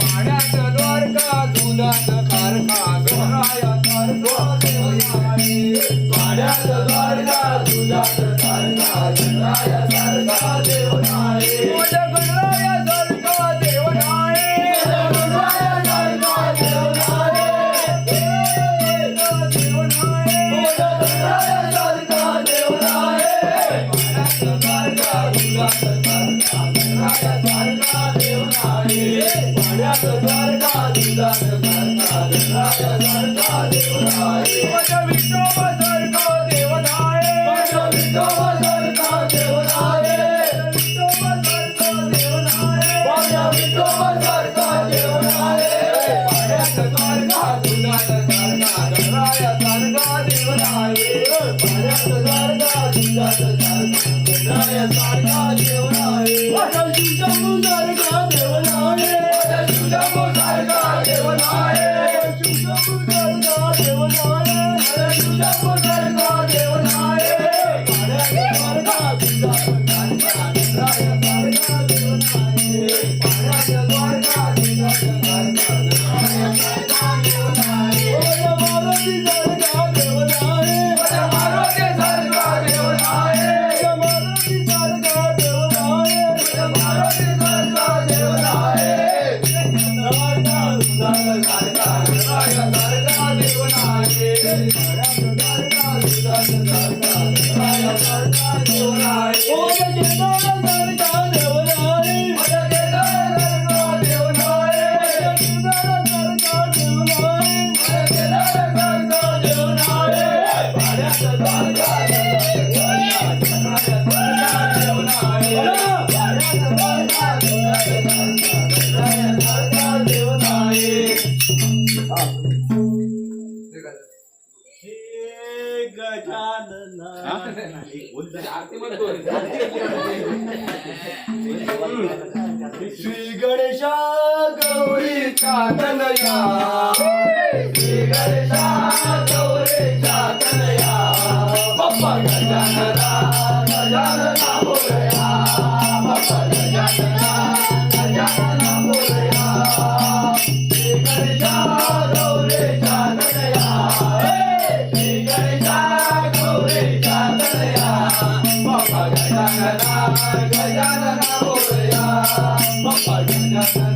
पाण्यात द्वारका दुधात कारका गहराया पाण्यात द्वारका दुधात कारका गहराया सारखा देवनाय सरकार सरकार Hare श्री गणेशा गौरी कानया श्री गणेशा गौरी कानया बाप्पा गजानना हो गजानना बोलया बाप्पा Thank you.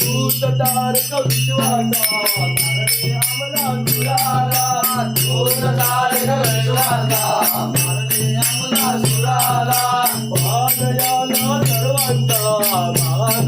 Tu sadar kau siwa ta, tarik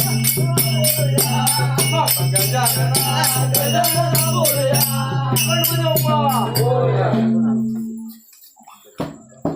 啊！我呀，那干啥呢？干啥呢？干啥？我呀，干什么呢？我。